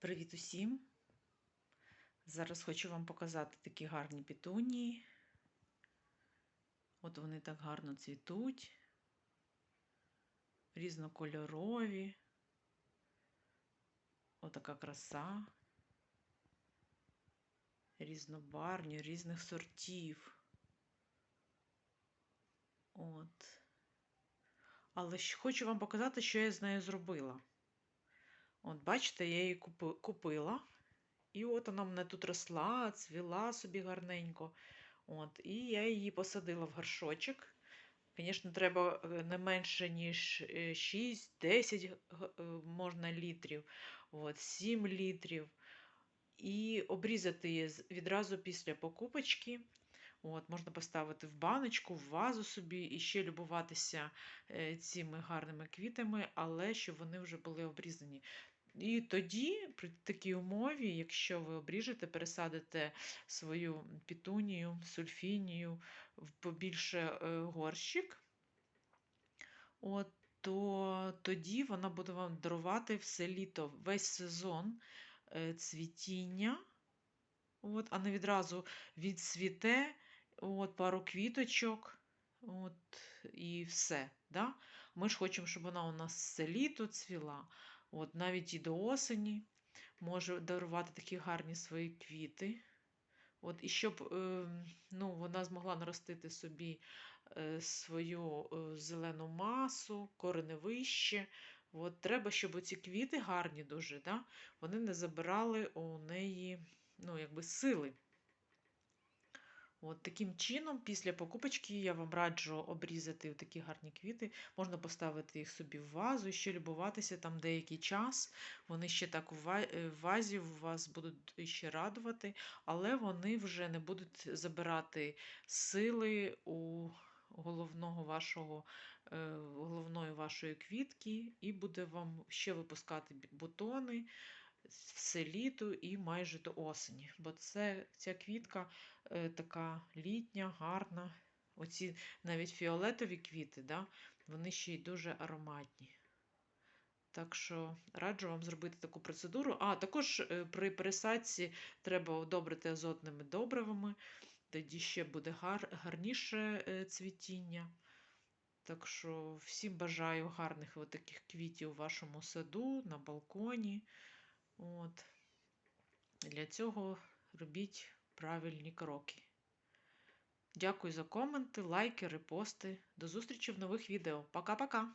Привіт усім! Зараз хочу вам показати такі гарні петунії. От вони так гарно цвітуть, різнокольорові. Отака краса, різнобарвні, різних сортів. От. Але хочу вам показати, що я з нею зробила. От, бачите, я її купила. І от вона мене тут росла, цвіла собі гарненько. От, І я її посадила в горшочок. Звісно, треба е, не менше, ніж 6-10 е, можна літрів, от, 7 літрів. І обрізати її відразу після покупочки. От, Можна поставити в баночку, в вазу собі і ще любуватися е, цими гарними квітами, але щоб вони вже були обрізані. І тоді, при такій умові, якщо ви обріжете, пересадите свою пітунію, сульфінію в побільше е, горщик, от, то тоді вона буде вам дарувати все літо, весь сезон е, цвітіння, от, а не відразу відцвіте от, пару квіточок. От, І все. Да? Ми ж хочемо, щоб вона у нас все літо цвіла. От Навіть і до осені може дарувати такі гарні свої квіти. От, І щоб е, ну, вона змогла наростити собі е, свою е, зелену масу, кореневище. От, Треба, щоб ці квіти гарні дуже, да, вони не забирали у неї ну, якби сили. От Таким чином, після покупочки я вам раджу обрізати такі гарні квіти. Можна поставити їх собі в вазу ще любуватися там деякий час. Вони ще так е, в вазі у вас будуть ще радувати, але вони вже не будуть забирати сили у головного вашого, е, головної вашої квітки, і буде вам ще випускати бутони все літо і майже до осені. Бо це, ця квітка е, така літня, гарна. Оці навіть фіолетові квіти, да, вони ще й дуже ароматні. Так що раджу вам зробити таку процедуру. А також е, при пересадці треба одобрити азотними добривами, тоді ще буде гар, гарніше е, цвітіння. Так що всім бажаю гарних таких квітів у вашому саду, на балконі. От. Для цього робіть правильні кроки. Дякую за коменти, лайки, репости. До зустрічі в нових відео. Пока-пока!